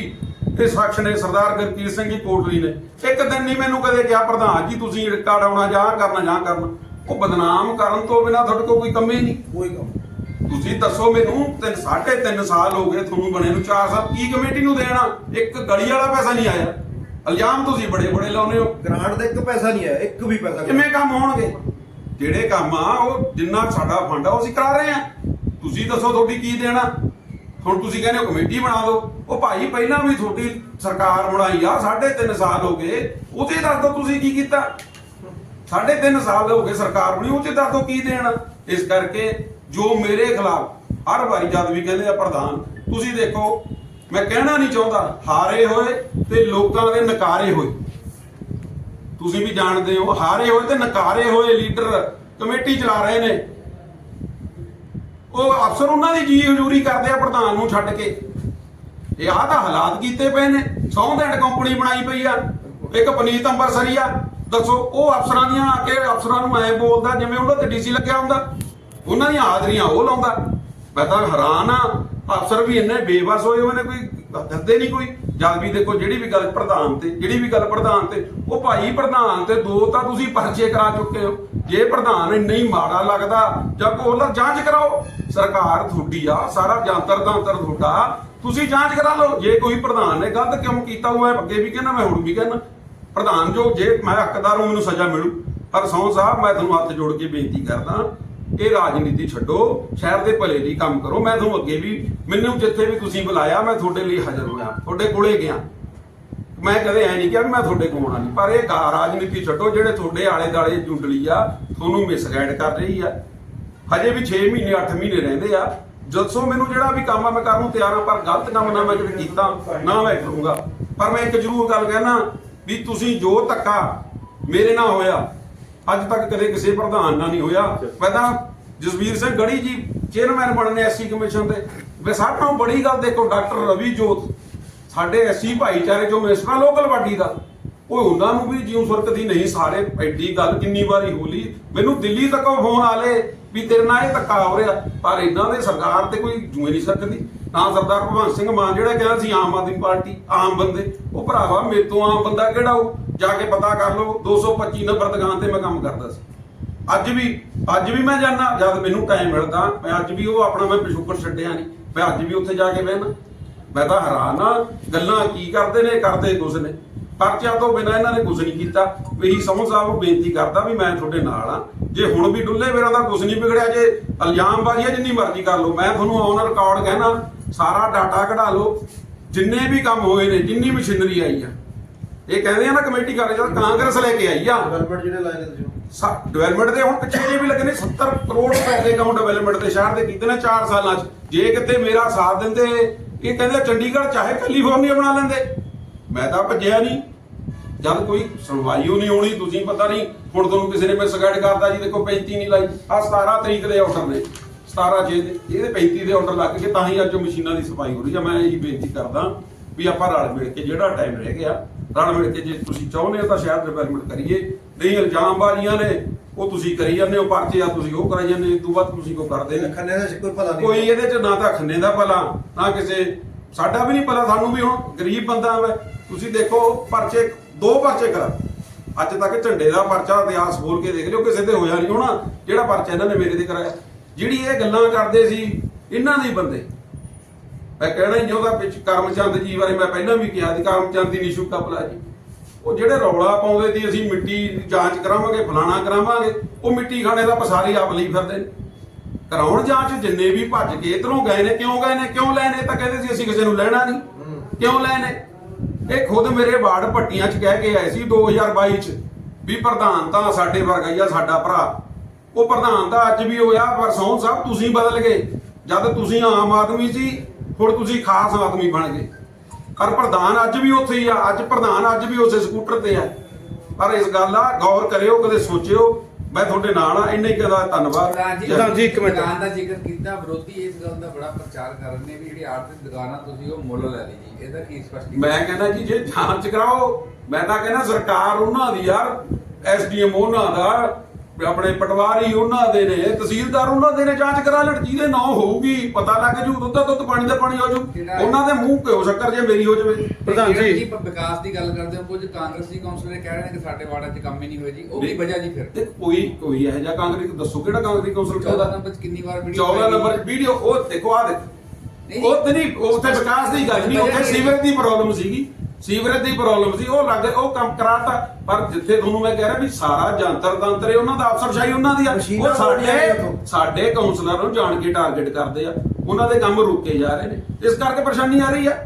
S1: ਇਹ ਸ਼ਖਸ ਨੇ ਸਰਦਾਰ ਗੁਰਕੀਰਤ ਸਿੰਘ ਜੀ ਕੋਟਲੀ ਨੇ। ਇੱਕ ਦਿਨ ਨਹੀਂ ਮੈਨੂੰ ਕਦੇ ਕਿਹਾ ਪ੍ਰਧਾਨ ਜੀ ਤੁਸੀਂ ਰਿਕਾਰਡ ਆਉਣਾ ਜਾਂ ਕਰਨਾ ਜਾਂ ਕਰਨਾ। ਉਹ ਬਦਨਾਮ ਕਰਨ ਤੋਂ ਬਿਨਾ ਤੁਹਾਡੇ ਕੋਲ ਕੋਈ ਕੰਮ ਹੀ ਨਹੀਂ।
S3: ਕੋਈ ਕੰਮ
S1: ਤੁਸੀਂ ਦੱਸੋ ਮੈਨੂੰ ਤਿੰਨ ਸਾਢੇ ਤਿੰਨ ਸਾਲ ਹੋ ਗਏ ਤੁਹਾਨੂੰ ਬਣੇ ਨੂੰ 4 ਸਾਲ ਕੀ ਕਮੇਟੀ ਨੂੰ ਦੇਣਾ? ਇੱਕ ਗਲੀ ਵਾਲਾ ਪੈਸਾ ਨਹੀਂ ਆਇਆ। ਇਲਜ਼ਾਮ ਤੁਸੀਂ ਬੜੇ ਬੜੇ ਲਾਉਨੇ ਹੋ।
S3: ਗ੍ਰਾਂਟ ਦਾ ਇੱਕ ਪੈਸਾ ਨਹੀਂ ਆਇਆ ਇੱਕ ਵੀ ਪੈਸਾ
S1: ਕਿਵੇਂ ਕੰਮ ਹੋਣਗੇ? ਜਿਹੜੇ ਕੰਮ ਆ, ਉਹ ਜਿੰਨਾ ਸਾਡਾ ਫੰਡ ਆ, ਉਹ ਅਸੀਂ ਕਰਾ ਰਹੇ ਆ ਤੁਸੀਂ ਦੱਸੋ ਤੁਹਾਡੀ ਕੀ ਦੇਣਾ ਹੁਣ ਤੁਸੀਂ ਕਹਿੰਦੇ ਕਮੇਟੀ ਬਣਾ ਦਿਓ। ਉਹ ਭਾਈ ਪਹਿਲਾਂ ਵੀ ਤੁਹਾਡੀ ਸਰਕਾਰ ਬਣਾਈ ਆ, ਸਾਢੇ ਤਿੰਨ ਸਾਲ ਹੋ ਗਏ, ਉਹਦੇ ਦੱਸ ਦਿਓ ਤੁਸੀਂ ਕੀ ਕੀਤਾ? ਸਾਢੇ ਤਿੰਨ ਸਾਲ ਹੋ ਗਏ ਸਰਕਾਰ ਬਣੀ, ਉਹ ਚ ਦੱਸ ਦਿਓ ਕੀ ਦੇਣਾ ਇਸ ਕਰਕੇ ਜੋ ਮੇਰੇ ਖਿਲਾਫ ਹਰ ਵਾਰੀ ਜਦ ਵੀ ਕਹਿੰਦੇ ਆ ਪ੍ਰਧਾਨ, ਤੁਸੀਂ ਦੇਖੋ, ਮੈਂ ਕਹਿਣਾ ਨਹੀਂ ਚਾਹੁੰਦਾ ਹਾਰੇ ਹੋਏ ਤੇ ਲੋਕਾਂ ਦੇ ਨਕਾਰੇ ਹੋਏ। ਤੁਸੀਂ ਵੀ ਜਾਣਦੇ ਹੋ, ਹਾਰੇ ਹੋਏ ਤੇ ਨਕਾਰੇ ਹੋਏ ਲੀਡਰ ਕਮੇਟੀ ਚਲਾ ਰਹੇ ਨੇ। ਉਹ ਅਫਸਰ ਉਹਨਾਂ ਦੀ ਜੀ ਹਜ਼ੂਰੀ ਕਰਦੇ ਆ ਪ੍ਰਧਾਨ ਨੂੰ ਛੱਡ ਕੇ। ਇਹ ਆਹ ਤਾਂ ਹਾਲਾਤ ਕੀਤੇ ਪਏ ਨੇ ਸੌਂਦੈਂਡ ਕੰਪਨੀ ਬਣਾਈ ਪਈ ਆ, ਇੱਕ ਪਨੀਤ ਅੰਬਰਸਰੀ ਆ। ਦੱਸੋ, ਉਹ ਅਫਸਰਾਂ ਦੀਆਂ ਆ ਕੇ ਅਫਸਰਾਂ ਨੂੰ ਐ ਬੋਲਦਾ ਜਿਵੇਂ ਉਹਨਾਂ ਤੇ ਡੀਸੀ ਲੱਗਿਆ ਹੁੰਦਾ। ਉਹਨਾਂ ਦੀਆਂ ਹਾਜ਼ਰੀਆਂ ਉਹ ਲਾਉਂਦਾ। ਮੈਂ ਤਾਂ ਹੈਰਾਨ ਆ, ਅਫਸਰ ਵੀ ਇੰਨੇ ਬੇਵਸ ਹੋਏ ਹੋਏ ਨੇ, ਕੋਈ ਦੱਸਦੇ ਨਹੀਂ ਕੋਈ। ਜਦ ਵੀ ਦੇਖੋ ਜਿਹੜੀ ਵੀ ਗੱਲ ਪ੍ਰਧਾਨ ਤੇ, ਜਿਹੜੀ ਵੀ ਗੱਲ ਪ੍ਰਧਾਨ ਤੇ, ਉਹ ਭਾਈ ਪ੍ਰਧਾਨ ਤੇ ਦੋ ਤਾਂ ਤੁਸੀਂ ਪਰਚੇ ਕਰਾ ਚੁੱਕੇ ਹੋ। ਜੇ ਪ੍ਰਧਾਨ ਇੰਨਾ ਮਾੜਾ ਲੱਗਦਾ, ਜਾਂ ਕੋਲ ਜਾਂਚ ਕਰਾਓ। ਸਰਕਾਰ ਤੁਹਾਡੀ ਆ, ਸਾਰਾ ਜੰਤਰ ਤੰਤਰ ਤੁਹਾਡਾ। ਤੁਸੀਂ ਜਾਂਚ ਕਰਾ ਲਓ। ਜੇ ਕੋਈ ਪ੍ਰਧਾਨ ਨੇ ਗਲਤ ਕਿਉਂ ਕੀਤਾ, ਉਹ ਅੱਗੇ ਵੀ ਕਹਿੰਦਾ, ਮੈਂ ਹੁਣ ਵੀ ਕਹਿੰਦਾ। ਪ੍ਰਧਾਨ ਜੋ, ਜੇ ਮੈਂ ਹੱਕਦਾਰ ਹਾਂ, ਮੈਨੂੰ ਸਜ਼ਾ ਮਿਲੂ। ਪਰ ਸੌ ਸਾਹਿਬ, ਮੈਂ ਤੁਹਾਨੂੰ ਹੱਥ ਜੋੜ ਕੇ ਬੇਨਤੀ ਕਰਦਾ ਇਹ ਰਾਜਨੀਤੀ ਛੱਡੋ, ਸ਼ਹਿਰ ਦੇ ਭਲੇ ਲਈ ਕੰਮ ਕਰੋ। ਮੈਂ ਤੁਹਾਨੂੰ ਅੱਗੇ ਵੀ, ਮੈਨੂੰ ਜਿੱਥੇ ਵੀ ਤੁਸੀਂ ਬੁਲਾਇਆ, ਮੈਂ ਤੁਹਾਡੇ ਲਈ ਹਾਜ਼ਰ ਹੋਇਆ। ਤੁਹਾਡੇ ਕੋਲੇ ਗਿਆ। ਮੈਂ ਕਦੇ ਐ ਨਹੀਂ ਕਿਹਾ ਵੀ ਮੈਂ ਤੁਹਾਡੇ ਕੋਲ ਆਉਣਾ ਨਹੀਂ, ਪਰ ਇਹ ਰਾਜਨੀਤੀ ਛੱਡੋ, ਜਿਹੜੇ ਤੁਹਾਡੇ ਆਲੇ ਦਾਲੇ ਜੁੰਡਲੀ ਆ, ਤੁਹਾਨੂੰ ਮਿਸਗਾਈਡ ਕਰ ਰਹੀ ਆ। ਹਜੇ ਵੀ 6 ਮਹੀਨੇ 8 ਮਹੀਨੇ ਰਹਿੰਦੇ ਆ। ਜਦਸੋ ਮੈਨੂੰ ਜਿਹੜਾ ਵੀ ਕੰਮ ਆ, ਮੈਂ ਕਰਨ ਨੂੰ ਤਿਆਰ ਆ, ਪਰ ਗਲਤ ਕੰਮ ਨਾ ਮੈਂ ਕਦੇ ਕੀਤਾ, ਨਾ ਮੈਂ ਕਰੂੰਗਾ। ਪਰ ਮੈਂ ਇੱਕ ਜ਼ਰੂਰ ਗੱਲ ਕਹਿਣਾ ਵੀ ਤੁਸੀਂ ਜੋ ਧੱਕਾ ਮੇਰੇ ਨਾਲ ਹੋਇਆ ਅੱਜ ਤੱਕ ਕਦੇ ਕਿਸੇ ਪ੍ਰਧਾਨ ਨਾਲ ਨਹੀਂ ਹੋਇਆ। ਮੈਂ ਤਾਂ ਜਸਵੀਰ ਸਿੰਘ ਗੜੀ ਜੀ ਚੇਅਰਮੈਨ ਬਣਨੇ ਐਸਸੀ ਕਮਿਸ਼ਨ ਦੇ ਵੇ ਸਾਡੇ ਬੜੀ ਗੱਲ ਦੇਖੋ ਡਾਕਟਰ ਰਵੀ ਜੋਤ ਸਾਡੇ ਐਸਸੀ ਭਾਈਚਾਰੇ ਜੋ ਮਿਨਿਸਟਰ ਆ ਲੋਕਲ ਬਾਡੀ ਦਾ। ਉਹ ਉਹਨਾਂ ਨੂੰ ਵੀ ਜਿਉਂ ਸੁਰਤ ਦੀ ਨਹੀਂ ਸਾਰੇ ਐਡੀ ਗੱਲ ਕਿੰਨੀ ਵਾਰੀ ਹੋਲੀ ਮੈਨੂੰ ਦਿੱਲੀ ਤੱਕ ਫੋਨ ਆਲੇ ਵੀ ਤੇਰੇ ਨਾਲ ਇਹ ਧੱਕਾ ਹੋ ਰਿਹਾ। ਪਰ ਇਦਾਂ ਦੇ ਸਰਕਾਰ ਤੇ ਕੋਈ ਜੂਏ ਨਹੀਂ ਸਕਦੀ ਨਾ ਸਰਦਾਰ ਭਗਵੰਤ ਸਿੰਘ ਮਾਨ ਜਿਹੜਾ ਕਹਿੰਦਾ ਸੀ ਆਮ ਆਦਮੀ ਪਾਰਟੀ ਆਮ ਬੰਦੇ। ਉਹ ਭਰਾਵਾ ਮੇਰੇ ਤੋਂ ਆਮ ਬੰਦਾ ਕਿਹੜਾ ਉਹ ਜਾ ਕੇ ਪਤਾ ਕਰ ਲਓ 225 ਨੰਬਰ ਦੁਕਾਨ ਤੇ ਮੈਂ ਕੰਮ ਕਰਦਾ ਸੀ। ਅੱਜ ਵੀ ਅੱਜ ਵੀ ਮੈਂ ਜਾਣਾ ਜਦ ਮੈਨੂੰ ਟਾਈਮ ਮਿਲਦਾ, ਮੈਂ ਅੱਜ ਵੀ ਉਹ ਆਪਣਾ ਮੈਂ ਪਿਛੋਕੜ ਛੱਡਿਆ ਨਹੀਂ। ਮੈਂ ਅੱਜ ਵੀ ਉੱਥੇ ਜਾ ਕੇ ਬਹਿਣਾ ਮੈਂ ਤਾਂ ਹੈਰਾਨ ਆ ਗੱਲਾਂ ਕੀ ਕਰਦੇ ਨੇ, ਕਰਦੇ ਕੁਛ ਨੇ। ਪਰਚਿਆਂ ਤੋਂ ਬਿਨਾਂ ਇਹਨਾਂ ਨੇ ਕੁਛ ਨਹੀਂ ਕੀਤਾ। ਇਹੀ ਸਮਝ ਸਾਹਿਬ ਬੇਨਤੀ ਕਰਦਾ ਵੀ ਮੈਂ ਤੁਹਾਡੇ ਨਾਲ ਆ ਜੇ ਹੁਣ ਵੀ ਡੁੱਲੇ ਮੇਰਾ ਤਾਂ ਕੁਛ ਨਹੀਂ ਵਿਗੜਿਆ। ਜੇ ਇਲਜ਼ਾਮਬਾਜ਼ੀ ਆ ਜਿੰਨੀ ਮਰਜ਼ੀ ਕਰ ਲਓ। ਮੈਂ ਤੁਹਾਨੂੰ ਔਨ ਰਿਕਾਰਡ ਕਹਿਣਾ, ਸਾਰਾ ਡਾਟਾ ਕਢਾ ਲਓ। ਜਿੰਨੇ ਵੀ ਕੰਮ ਹੋਏ ਨੇ, ਜਿੰਨੀ ਮਸ਼ੀਨਰੀ ਆਈ ਆ ਇਹ ਕਹਿੰਦੇ ਆ ਨਾ ਕਮੇਟੀ ਕਰ ਜਦ ਕਾਂਗਰਸ ਲੈ ਕੇ ਆਈ ਆ।
S3: ਡਿਵੈਲਪਮੈਂਟ ਜਿਹੜੇ ਲਾਏ ਨੇ ਤੁਸੀਂ
S1: ਡਿਵੈਲਪਮੈਂਟ ਦੇ ਹੁਣ ਪਿੱਛੇ ਜੇ ਵੀ ਲੱਗੇ ਨੇ 70 ਕਰੋੜ ਰੁਪਏ ਦੇ ਕੰਮ ਡਿਵੈਲਪਮੈਂਟ ਦੇ ਸ਼ਹਿਰ ਦੇ ਕੀਤੇ ਨੇ 4 ਸਾਲਾਂ 'ਚ। ਜੇ ਕਿਤੇ ਮੇਰਾ ਸਾਥ ਦਿੰਦੇ ਇਹ ਕਹਿੰਦੇ ਚੰਡੀਗੜ੍ਹ ਚਾਹੇ ਕੈਲੀਫੋਰਨੀਆ ਬਣਾ ਲੈਂਦੇ। ਮੈਂ ਤਾਂ ਭੱਜਿਆ ਨਹੀਂ। ਜਦ ਕੋਈ ਸੁਣਵਾਈ ਨਹੀਂ ਹੋਣੀ ਤੁਸੀਂ ਪਤਾ ਨਹੀਂ ਹੁਣ ਤੁਹਾਨੂੰ ਕਿਸੇ ਨੇ ਮਿਸਗਾਈਡ ਕਰਦਾ ਜੀ ਦੇਖੋ 35 ਨਹੀਂ ਲਾਈ। ਆ 17 ਤਰੀਕ ਦੇ ਆਰਡਰ ਨੇ। 17 ਜੇ ਦੇ ਇਹਦੇ 35 ਦੇ ਆਰਡਰ ਲੱਗ ਕੇ ਤਾਂ ਹੀ ਅੱਜ ਮਸ਼ੀਨਾਂ ਦੀ ਸਫ਼ਾਈ ਹੋ ਰਹੀ ਆ। ਮੈਂ ਇਹੀ ਬੇਨਤੀ ਕਰਦਾ ਵੀ ਆਪਾਂ ਰਲ ਮਿਲ ਕੇ ਜਿਹੜਾ ਟਾਈਮ ਰਹਿ ਗਿਆ ਰਲ ਮਿਲ ਕੇ ਜੇ ਤੁਸੀਂ ਚਾਹੁੰਦੇ ਹੋ ਤਾਂ ਸ਼ਹਿਰ ਡਿਵੈਲਪਮੈਂਟ ਕਰੀਏ। ਨਹੀਂ ਇਲਜ਼ਾਮਬਾਜ਼ੀਆਂ ਨੇ ਉਹ ਤੁਸੀਂ ਕਰੀ ਜਾਂਦੇ ਹੋ ਪਰਚੇ ਆ ਤੁਸੀਂ ਉਹ ਕਰਾਈ ਜਾਂਦੇ ਤੋਂ ਬਾਅਦ ਤੁਸੀਂ ਕੋ ਕਰਦੇ ਨੇ
S3: ਖੰਨੇ ਦਾ ਕੋਈ ਭਲਾ ਨਹੀਂ
S1: ਕੋਈ ਇਹਦੇ ਚ ਨਾ ਤਾਂ ਖੰਨੇ ਦਾ ਭਲਾ ਨਾ ਕਿਸੇ ਸਾਡਾ ਵੀ ਨਹੀਂ ਭਲਾ ਸਾਨੂੰ ਵੀ ਹੁਣ ਗਰੀਬ ਬੰਦਾ ਵਾ। ਤੁਸੀਂ ਦੇਖੋ ਪਰਚੇ ਦੋ ਪਰਚੇ ਕਰਾ। ਅੱਜ ਤੱਕ ਝੰਡੇ ਦਾ ਪਰਚਾ ਇਤਿਹਾਸ ਬੋਲ ਕੇ ਦੇਖ ਲਿਓ ਕਿਸੇ ਤੇ ਹੋਇਆ ਨਹੀਂ ਹੋਣਾ। ਜਿਹੜਾ ਪਰਚਾ ਇਹਨਾਂ ਨੇ ਮੇਰੇ ਤੇ ਕਰਾਇਆ। ਜਿਹੜੀ ਇਹ ਗੱਲਾਂ ਕਰਦੇ ਸੀ ਇਹਨਾਂ ਦੇ ਹੀ ਬੰਦੇ। ਮੈਂ ਕਹਿਣਾ ਹੀ ਉਹਦਾ ਵਿੱਚ ਕਰਮਚੰਦ ਜੀ ਬਾਰੇ ਮੈਂ ਪਹਿਲਾਂ ਵੀ ਕਿਹਾ ਸੀ, ਕਰਮਚੰਦ ਦੀ ਨਿਸ਼ੂ ਕਪਲਾ ਜੀ। ਉਹ ਜਿਹੜੇ ਰੌਲਾ ਪਾਉਂਦੇ ਸੀ, ਅਸੀਂ ਮਿੱਟੀ ਜਾਂਚ ਕਰਾਵਾਂਗੇ, ਫਲਾਣਾ ਕਰਾਵਾਂਗੇ, ਉਹ ਮਿੱਟੀ ਖਾਣੇ ਦਾ ਪਸਾਰੀ ਆਪ ਲਈ ਫਿਰਦੇ ਨੇ। ਕਰਾਉਣ ਜਾਂਚ ਜਿੰਨੇ ਵੀ ਭੱਜ ਕੇ ਇਧਰੋਂ ਗਏ ਨੇ, ਕਿਉਂ ਗਏ ਨੇ, ਕਿਉਂ ਲੈਣੇ ਤਾਂ ਕਹਿੰਦੇ ਸੀ ਅਸੀਂ ਕਿਸੇ ਨੂੰ ਲੈਣਾ ਨਹੀਂ। ਕਿਉਂ ਲੈਣੇ ਇਹ ਖੁਦ ਮੇਰੇ ਵਾਰਡ ਪੱਟੀਆਂ 'ਚ ਕਹਿ ਕੇ ਆਏ ਸੀ 2022 'ਚ ਵੀ ਪ੍ਰਧਾਨ ਤਾਂ ਸਾਡੇ ਵਰਗਾ ਹੀ ਆ, ਸਾਡਾ ਭਰਾ। ਉਹ ਪ੍ਰਧਾਨ ਤਾਂ ਅੱਜ ਵੀ ਹੋਇਆ, ਪਰ ਸੌਂ ਸਾਹਿਬ ਤੁਸੀਂ ਬਦਲ ਗਏ। ਜਦ ਤੁਸੀਂ ਆਮ ਆਦਮੀ ਸੀ ਹੁਣ ਤੁਸੀਂ ਖਾਸ ਆਦਮੀ ਬਣ ਗਏ। ਪਰ ਪ੍ਰਧਾਨ ਅੱਜ ਵੀ ਉੱਥੇ ਹੀ ਆ ਅੱਜ ਪ੍ਰਧਾਨ ਅੱਜ ਵੀ ਉਸੇ ਸਕੂਟਰ ਤੇ ਆ। ਪਰ ਇਸ ਗੱਲ ਆ ਗੌਰ ਕਰਿਓ ਕਦੇ ਸੋਚਿਓ। ਮੈਂ ਤੁਹਾਡੇ ਨਾਲ ਆ ਇੰਨੇ ਹੀ ਕਹਦਾ ਧੰਨਵਾਦ।
S2: ਪ੍ਰਧਾਨ ਜੀ
S4: ਇੱਕ ਮਿੰਟ।
S2: ਦੁਕਾਨ ਦਾ ਜ਼ਿਕਰ ਕੀਤਾ ਵਿਰੋਧੀ ਇਸ ਗੱਲ ਦਾ ਬੜਾ ਪ੍ਰਚਾਰ ਕਰ ਰਹੇ ਨੇ ਵੀ ਜਿਹੜੀ ਆਰਥਿਕ ਦੁਕਾਨ ਤੁਸੀਂ ਉਹ ਮੁੱਲ ਲੈ ਲਈ ਜੀ। ਇਹਦਾ ਕੀ ਸਪਸ਼ਟੀਕਰਨ?
S1: ਮੈਂ ਕਹਿੰਦਾ ਜੀ ਜੇ ਜਾਂਚ ਕਰਾਓ ਮੈਂ ਤਾਂ ਕਹਿੰਦਾ ਸਰਕਾਰ ਉਹਨਾਂ ਦੀ ਯਾਰ ਐਸਡੀਐਮ ਉਹਨਾਂ ਦਾ ਆਪਣੇ ਪਟਵਾਰੀ ਉਹਨਾਂ ਦੇ ਨੇ ਤਹਿਸੀਲਦਾਰ ਉਹਨਾਂ ਦੇ ਨੇ ਜਾਂਚ ਕਰਾ ਲੈਣ ਜਿਹਦੇ ਨਾਂ ਹੋਊਗੀ ਪਤਾ ਲੱਗ ਜੂ ਦੁੱਧ ਦਾ ਦੁੱਧ ਪਾਣੀ ਦਾ ਪਾਣੀ ਹੋ ਜੂ ਉਹਨਾਂ ਦੇ ਮੂੰਹ ਕਿਉਂ ਸ਼ੱਕਰ ਜੇ ਮੇਰੀ ਹੋ ਜਾਵੇ
S4: ਪ੍ਰਧਾਨ ਜੀ।
S2: ਵਿਕਾਸ ਦੀ ਗੱਲ ਕਰਦੇ ਹੋ ਕੁਝ ਕਾਂਗਰਸੀ ਕੌਂਸਲਰ ਕਹਿ ਰਹੇ ਨੇ ਕਿ ਸਾਡੇ ਵਾਰਡਾਂ 'ਚ ਕੰਮ ਹੀ ਨਹੀਂ ਹੋਏ ਜੀ ਉਹ
S1: ਨਹੀਂ।
S2: ਵਜ੍ਹਾ ਜੀ ਫਿਰ
S1: ਤੇ ਕੋਈ ਕੋਈ ਇਹੋ ਜਿਹਾ ਕਾਂਗਰਸ ਦੱਸੋ ਕਿਹੜਾ ਕਾਂਗਰਸੀ ਕੌਂਸਲ
S2: 14 ਨੰਬਰ 'ਚ ਕਿੰਨੀ ਵਾਰ ਵੀਡੀਓ
S1: 14 ਨੰਬਰ ਵੀਡੀਓ ਉਹ ਦੇਖੋ ਆ ਦੇਖੋ
S2: ਨਹੀਂ।
S1: ਉਹ ਤੇ ਨਹੀਂ ਉੱਥੇ ਵਿਕਾਸ ਦੀ ਗੱਲ ਨਹੀਂ ਉੱਥੇ ਸੀਵਰੇਜ ਦੀ ਪ੍ਰੋਬਲਮ ਸੀਗੀ ਸੀਵਰੇਜ ਦੀ ਪ੍ਰੋਬਲਮ ਸੀ ਉਹ ਲੱਗ ਉਹ ਕੰਮ ਕਰਾਤਾ। ਪਰ ਜਿੱਥੇ ਤੁਹਾਨੂੰ ਮੈਂ ਕਹਿ ਰਿਹਾ ਵੀ ਸਾਰਾ ਜੰਤਰ ਤੰਤਰ ਉਹਨਾਂ ਦਾ ਅਫਸਰਸ਼ਾਹੀ ਉਹਨਾਂ ਦੀ ਆ। ਉਹ ਸਾਡੇ। ਸਾਡੇ ਕਾਉਂਸਲਰ ਨੂੰ ਜਾਣ ਕੇ ਟਾਰਗੇਟ ਕਰਦੇ ਆ। ਉਹਨਾਂ ਦੇ ਕੰਮ ਰੁਕੇ ਜਾ ਰਹੇ ਨੇ। ਇਸ ਕਰਕੇ ਪਰੇਸ਼ਾਨੀ ਆ ਰਹੀ ਆ।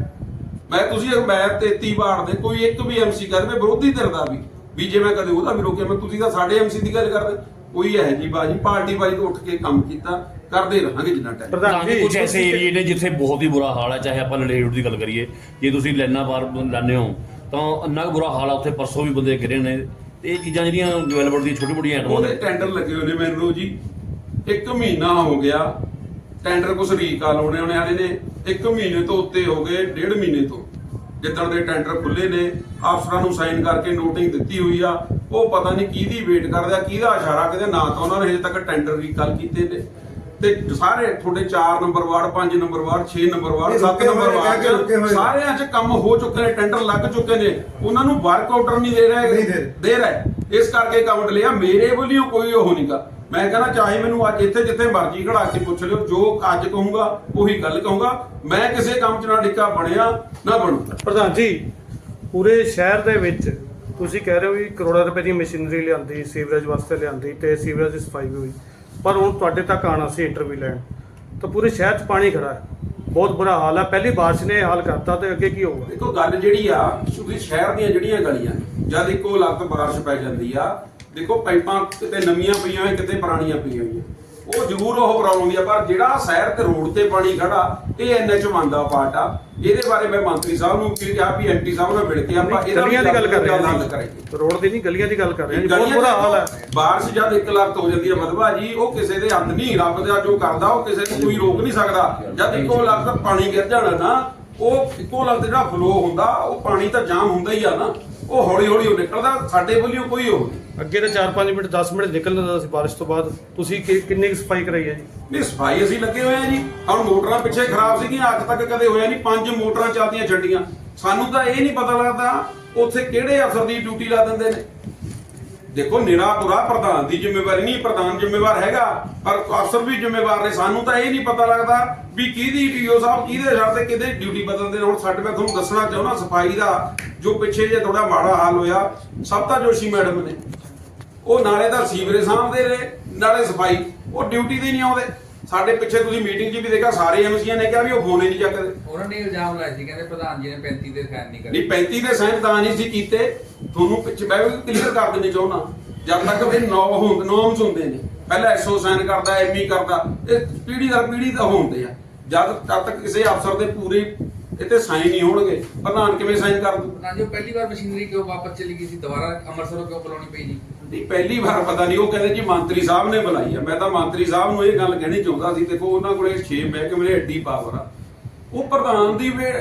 S1: ਮੈਂ ਤੁਸੀਂ ਮੈਂ 33 ਵਾਰ ਦੇ ਕੋਈ ਇੱਕ ਵੀ ਐਮਸੀ ਕਰਵੇ ਵਿਰੋਧੀ ਧਿਰ ਦਾ ਵੀ। ਵੀ ਜੇ ਮੈਂ ਕਦੇ ਉਹਦਾ ਵੀ ਰੋਕਿਆ ਮੈਂ ਤੁਸੀਂ ਤਾਂ ਸਾਡੇ ਐਮਸੀ ਦੀ ਗੱਲ ਕਰਦੇ। ਕੋਈ ਹੈ ਜੀ ਬਾਜੀ ਪਾਰਟੀ ਬਾਜੀ ਤੋਂ ਉੱਠ ਕੇ ਕੰਮ ਕੀਤਾ। ਕਰਦੇ ਰਹਾਂਗੇ ਜਿੰਨਾ ਟਾਈਮ
S4: ਪ੍ਰਧਾਨ ਜੀ,
S5: ਕੁਝ ਐਸੇ ਏਰੀਏ ਨੇ ਜਿੱਥੇ ਬਹੁਤ ਹੀ ਬੁਰਾ ਹਾਲ ਹੈ ਚਾਹੇ ਆਪਾਂ ਲੜੇੜ ਦੀ ਗੱਲ ਕਰੀਏ। ਜੇ ਤੁਸੀਂ ਲੈਣਾ ਬਾਰ ਲਾਣੇ ਹੋ ਤਾਂ ਇੰਨਾ ਬੁਰਾ ਹਾਲ ਆ ਉੱਥੇ ਪਰਸੋਂ ਵੀ ਬੰਦੇ ਗਿਰੇ ਨੇ। ਇਹ ਚੀਜ਼ਾਂ ਜਿਹੜੀਆਂ ਡਿਵੈਲਪਰ ਦੀਆਂ ਛੋਟੀ ਮੋਟੀਆਂ ਆਈਟਮਾਂ
S1: ਉਹਦੇ ਟੈਂਡਰ ਲੱਗੇ ਹੋਏ ਨੇ ਮੈਨੂੰ ਜੀ। ਇੱਕ ਮਹੀਨਾ ਹੋ ਗਿਆ ਟੈਂਡਰ ਕੁਛ ਰੀਕਾਲ ਹੋਣੇ ਹੋਣੇ ਵਾਲੇ ਨੇ। ਇੱਕ ਮਹੀਨੇ ਤੋਂ ਉੱਤੇ ਹੋ ਗਏ ਡੇਢ ਮਹੀਨੇ ਤੋਂ। ਜਿੱਦਣ ਦੇ ਟੈਂਡਰ ਖੁੱਲੇ ਨੇ ਅਫਸਰਾਂ ਨੂੰ ਸਾਈਨ ਕਰਕੇ ਨੋਟਿੰਗ ਦਿੱਤੀ ਹੋਈ ਆ। ਉਹ ਪਤਾ ਨਹੀਂ ਕਿਹਦੀ ਵੇਟ ਕਰਦੇ ਆ ਕਿਹਦਾ ਇਸ਼ਾਰਾ ਕਿਤੇ ਨਾ ਤਾਂ ਉਹਨਾਂ ਨੇ ਹਜੇ ਤੱਕ ਟੈਂਡਰ ਰੀਕਾਲ ਕੀਤੇ ਨੇ। ਤੇ ਸਾਰੇ ਤੁਹਾਡੇ 4 number ward 5 number ward 6 number ward
S3: ਇਹ
S1: 7
S3: ਰੁਕੇ
S1: ਨੰਬਰ
S3: ਕੇ
S1: ਵਾਰਡ। ਸਾਰਿਆਂ 'ਚ ਕੰਮ ਹੋ ਚੁੱਕੇ ਨੇ ਟੈਂਡਰ ਲੱਗ ਚੁੱਕੇ ਨੇ। ਉਹਨਾਂ ਨੂੰ ਵਰਕ ਆਊਟਰ ਨਹੀਂ ਦੇ ਰਹੇ
S3: ਦੇ ਰਹੇ।
S1: ਇਸ ਕਰਕੇ ਕੰਮ ਲਿਆ। ਮੇਰੇ ਵੱਲੋਂ ਕੋਈ ਉਹ ਨਹੀਂਗਾ ਮੈਂ ਕਹਿੰਦਾ ਚਾਹੇ ਮੈਨੂੰ ਅੱਜ ਇੱਥੇ ਜਿੱਥੇ ਮਰਜ਼ੀ ਖੜਾ ਕੇ ਪੁੱਛ ਲਿਓ ਜੋ ਅੱਜ ਕਹੂੰਗਾ ਉਹੀ ਗੱਲ ਕਹੂੰਗਾ। ਮੈਂ ਕਿਸੇ ਕੰਮ 'ਚ ਨਾ ਡਿੱਕਾ ਬਣਿਆ ਨਾ ਬਣੂ
S4: ਪ੍ਰਧਾਨ ਜੀ ਪੂਰੇ ਸ਼ਹਿਰ ਦੇ ਵਿੱਚ ਤੁਸੀਂ ਕਹਿ ਰਹੇ ਹੋ ਵੀ ਕਰੋੜਾਂ ਰੁਪਏ ਦੀ ਮਸ਼ੀਨਰੀ ਲਿਆਂਦੀ ਸੀਵਰੇਜ ਵਾਸਤੇ ਲਿਆਂਦੀ ਤੇ ਸੀਵਰੇਜ ਦੀ ਸਫ਼ਾਈ ਵੀ ਹੋਈ। ਪਰ ਹੁਣ ਤੁਹਾਡੇ ਤੱਕ ਆਣਾ ਸੀ ਇੰਟਰਵਿਊ ਲੈਣ। ਤਾਂ ਪੂਰੇ ਸ਼ਹਿਰ 'ਚ ਪਾਣੀ ਖੜਾ ਹੈ। ਬਹੁਤ ਬੁਰਾ ਹਾਲ ਹੈ। ਪਹਿਲੀ ਬਾਰਿਸ਼ ਨੇ ਇਹ ਹਾਲ ਕਰਤਾ ਤੇ ਅੱਗੇ ਕੀ ਹੋਊਗਾ?
S1: ਦੇਖੋ, ਗੱਲ ਜਿਹੜੀ ਆ, ਕਿਉਂਕਿ ਸ਼ਹਿਰ ਦੀਆਂ ਜਿਹੜੀਆਂ ਗਲੀਆਂ ਜਦ ਇੱਕੋ ਲੱਤ ਬਾਰਿਸ਼ ਪੈ ਜਾਂਦੀ ਆ, ਦੇਖੋ, ਪਾਈਪਾਂ ਕਿਤੇ ਨਵੀਆਂ ਪਈਆਂ ਹੋਈਆਂ ਕਿਤੇ ਪੁਰਾਣੀਆਂ ਪਈਆਂ ਹੋਈਆਂ ਉਹ ਜ਼ਰੂਰ ਉਹ ਪ੍ਰੋਬਲਮ ਆ ਪਰ ਜਿਹੜਾ ਸ਼ਹਿਰ ਤੇ ਰੋਡ ਤੇ ਪਾਣੀ ਖੜਾ ਇਹ ਐਨਐਚ ਮੰਨਦਾ ਪਾਰਟ ਆ। ਇਹਦੇ ਬਾਰੇ ਮੈਂ ਮੰਤਰੀ ਸਾਹਿਬ ਨੂੰ ਵੀ ਕਿਹਾ ਵੀ ਐਮਪੀ ਸਾਹਿਬ ਨਾਲ ਮਿਲ ਕੇ ਆਪਾਂ ਇਹਦਾ
S4: ਗਲੀਆਂ ਦੀ ਗੱਲ ਕਰ ਰਹੇ ਹਾਂ ਰੋਡ ਦੀ ਨਹੀਂ ਗਲੀਆਂ ਦੀ ਗੱਲ ਕਰ ਰਹੇ ਹਾਂ ਬਹੁਤ ਬੁਰਾ ਹਾਲ ਹੈ
S1: ਬਾਰਿਸ਼ ਜਦ ਇੱਕ ਲੱਖ ਹੋ ਜਾਂਦੀ ਹੈ ਮਧਵਾ ਜੀ ਉਹ ਕਿਸੇ ਦੇ ਹੱਥ ਨਹੀਂ ਰੱਬ ਦਾ ਜੋ ਕਰਦਾ ਉਹ ਕਿਸੇ ਨੂੰ ਕੋਈ ਰੋਕ ਨਹੀਂ ਸਕਦਾ। ਜਦ ਇੱਕੋ ਲੱਖ ਪਾਣੀ ਗਿਰ ਜਾਣਾ ਨਾ ਉਹ ਇੱਕੋ ਲੱਖ ਜਿਹੜਾ ਫਲੋ ਹੁੰਦਾ ਉਹ ਪਾਣੀ ਤਾਂ ਜਾਮ ਹੁੰਦਾ ਹੀ ਆ ਨਾ। ਉਹ ਹੌਲੀ ਹੌਲੀ ਉਹ ਨਿਕਲਦਾ ਸਾਡੇ ਵੱਲੋਂ ਕੋਈ ਉਹ ਨਹੀਂ।
S4: ਅੱਗੇ ਤਾਂ 4-5 ਮਿੰਟ 10 ਮਿੰਟ ਨਿਕਲ ਜਾਂਦਾ ਸੀ ਬਾਰਿਸ਼ ਤੋਂ ਬਾਅਦ। ਤੁਸੀਂ ਕਿ- ਕਿੰਨੀ ਕੁ ਸਫ਼ਾਈ ਕਰਾਈ ਹੈ ਜੀ?
S1: ਨਹੀਂ ਸਫ਼ਾਈ ਅਸੀਂ ਲੱਗੇ ਹੋਏ ਆ ਜੀ। ਹੁਣ ਮੋਟਰਾਂ ਪਿੱਛੇ ਖਰਾਬ ਸੀਗੀਆਂ ਅੱਜ ਤੱਕ ਕਦੇ ਹੋਇਆ ਨਹੀਂ। ਪੰਜ ਮੋਟਰਾਂ ਚੱਲਦੀਆਂ ਛੱਡੀਆਂ। ਸਾਨੂੰ ਤਾਂ ਇਹ ਨਹੀਂ ਪਤਾ ਲੱਗਦਾ ਉੱਥੇ ਕਿਹੜੇ ਅਫਸਰ ਦੀ ਡਿਊਟੀ ਲਾ ਦਿੰਦੇ ਨੇ। ਦੇਖੋ ਨਿਰਾਪੁਰਾ ਪ੍ਰਧਾਨ ਦੀ ਜ਼ਿੰਮੇਵਾਰੀ ਨਹੀਂ, ਪ੍ਰਧਾਨ ਜ਼ਿੰਮੇਵਾਰ ਹੈਗਾ, ਪਰ ਅਫਸਰ ਵੀ ਜ਼ਿੰਮੇਵਾਰ ਨੇ। ਸਾਨੂੰ ਤਾਂ ਇਹ ਨਹੀਂ ਪਤਾ ਲੱਗਦਾ ਵੀ ਕਿਹਦੀ ਡੀਓ ਸਾਹਿਬ ਕਿਹਦੇ ਸ਼ਰ ਤੇ ਕਿਹਦੇ ਡਿਊਟੀ ਬਦਲਦੇ ਨੇ। ਹੁਣ ਸਾਡੇ ਮੈਂ ਤੁਹਾਨੂੰ ਦੱਸਣਾ ਚਾਹੁੰਦਾ, ਸਫ਼ਾਈ ਦਾ ਜੋ ਪਿੱਛੇ ਜੇ ਥੋੜਾ ਮਾੜਾ ਹਾਲ ਹੋਇਆ ਸਭਤਾ ਜੋਸ਼ੀ ਮੈਡਮ ਨੇ। ਉਹ ਨਾਲੇ ਤਾਂ ਸੀਵਰੇਜ ਸਾਂਭਦੇ ਨੇ, ਨਾਲੇ ਸਫ਼ਾਈ। ਉਹ ਡਿਊਟੀ ਤੇ ਨਹੀਂ ਆਉਂਦੇ। ਸਾਡੇ ਪਿੱਛੇ ਤੁਸੀਂ ਮੀਟਿੰਗ 'ਚ ਵੀ ਦੇਖਿਆ ਸਾਰੇ ਐਮਸੀਆਂ ਨੇ ਕਿਹਾ ਵੀ ਉਹ ਫੋਨ ਹੀ ਨਹੀਂ ਚੱਕਦੇ।
S2: ਉਹਨਾਂ ਨੇ ਇਲਜ਼ਾਮ ਲਾਇਆ ਸੀ ਕਹਿੰਦੇ ਪ੍ਰਧਾਨ ਜੀ ਨੇ 35 ਦੇ ਸਾਈਨ ਨਹੀਂ ਕਰੇ।
S1: ਨਹੀਂ 35 ਦੇ ਸਾਈਨ ਤਾਂ ਨਹੀਂ ਸੀ ਕੀਤੇ। ਤੁਹਾਨੂੰ ਪਿੱਛੇ ਮੈਂ ਵੀ ਕਲੀਅਰ ਕਰ ਦੇਣੀ ਚਾਹੁੰਦਾ ਜਦ ਤੱਕ ਵੀ ਨੌ ਹੁੰਦ ਨੌਮਸ ਹੁੰਦੇ ਨੇ। ਪਹਿਲਾਂ ਐਸਓ ਸਾਈਨ ਕਰਦਾ ਐਮਈ ਕਰਦਾ ਇਹ ਪੀੜੀ ਦਰ ਪੀੜੀ ਦਾ ਹੁੰਦੇ ਆ। ਜਦ ਤੱਕ ਕਿਸੇ ਅਫਸਰ ਦੇ ਪੂਰੇ ਇਹ ਤੇ ਸਾਈਨ ਨਹੀਂ ਹੋਣਗੇ ਪ੍ਰਧਾਨ ਕਿਵੇਂ ਸਾਈਨ ਕਰ ਦੂ?
S2: ਨਾ ਜੋ ਪਹਿਲੀ ਵਾਰ ਮਸ਼ੀਨਰੀ ਕਿਉਂ ਵਾਪਸ ਚਲੀ ਗਈ ਸੀ? ਦੁਬਾਰਾ ਅੰਮ੍ਰਿਤਸਰੋਂ ਕਿਉਂ ਬੁਲਾਉਣੀ ਪਈ ਜੀ?
S1: ਨਹੀਂ ਪਹਿਲੀ ਵਾਰ ਪਤਾ ਨਹੀਂ ਉਹ ਕਹਿੰਦੇ ਜੀ ਮੰਤਰੀ ਸਾਹਿਬ ਨੇ ਬੁਲਾਈ ਆ। ਮੈਂ ਤਾਂ ਮੰਤਰੀ ਸਾਹਿਬ ਨੂੰ ਇਹ ਗੱਲ ਕਹਿਣੀ ਚਾਹੁੰਦਾ ਸੀ ਦੇਖੋ ਉਹਨਾਂ ਕੋਲੇ 6 ਮਹਿਕਮੇ ਐਡੀ ਪਾਵਰ ਆ। ਉਹ ਪ੍ਰਧਾਨ ਦੀ ਵੇ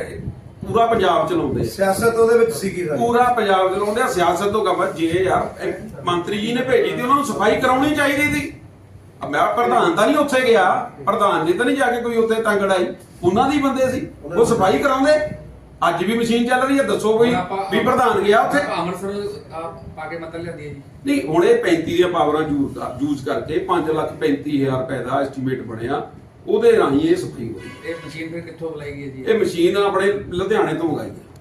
S1: ਪੂਰਾ ਪੰਜਾਬ ਚਲਾਉਂਦੇ।
S3: ਸਿਆਸਤ ਉਹਦੇ ਵਿੱਚ ਸੀਗੀ ਸਾਰੀ
S1: ਪੂਰਾ ਪੰਜਾਬ ਚਲਾਉਂਦੇ ਆ ਸਿਆਸਤ ਤੋਂ ਕੰਮ ਜੇ ਯਾਰ ਮੰਤਰੀ ਜੀ ਨੇ ਭੇਜੀ ਤੇ ਉਹਨਾਂ ਨੂੰ ਸਫ਼ਾਈ ਕਰਾਉਣੀ ਚਾਹੀਦੀ ਸੀ। ਮੈਂ ਪ੍ਰਧਾਨ ਤਾਂ ਨਹੀਂ ਉੱਥੇ ਗਿਆ। ਪ੍ਰਧਾਨ ਨੇ ਤਾਂ ਨਹੀਂ ਜਾ ਕੇ ਕੋਈ ਉੱਥੇ ਟੰਗ ਅੜਾਈ ਉਹਨਾਂ ਦੀ ਬੰਦੇ ਸੀ। ਉਹ ਸਫ਼ਾਈ ਕਰਾਉਂਦੇ। ਅੱਜ ਵੀ ਮਸ਼ੀਨ ਚੱਲ ਰਹੀ ਹੈ ਦੱਸੋ ਕੋਈ ਵੀ ਪ੍ਰਧਾਨ ਗਿਆ ਉੱਥੇ?
S2: ਅੰਮ੍ਰਿਤਸਰ ਆ, ਪਾ ਕੇ ਮਤਲਬ ਲਿਆਂਦੀ ਹੈ ਜੀ।
S1: ਨਹੀਂ ਹੁਣ ਇਹ 35 ਦੀਆਂ ਪਾਵਰਾਂ ਯੂਜ਼ ਯੂਜ਼ ਕਰਕੇ 5 ਲੱਖ 35000 ਰੁਪਏ ਦਾ ਐਸਟੀਮੇਟ ਬਣਿਆ। ਉਹਦੇ ਰਾਹੀਂ ਇਹ ਸਫ਼ਾਈ ਹੋਈ।
S2: ਇਹ ਮਸ਼ੀਨ ਫਿਰ ਕਿੱਥੋਂ ਬੁਲਾਈ ਗਈ ਹੈ ਜੀ?
S1: ਇਹ ਮਸ਼ੀਨ ਆਪਣੇ ਲੁਧਿਆਣੇ ਤੋਂ ਮੰਗਾਈ ਹੈ।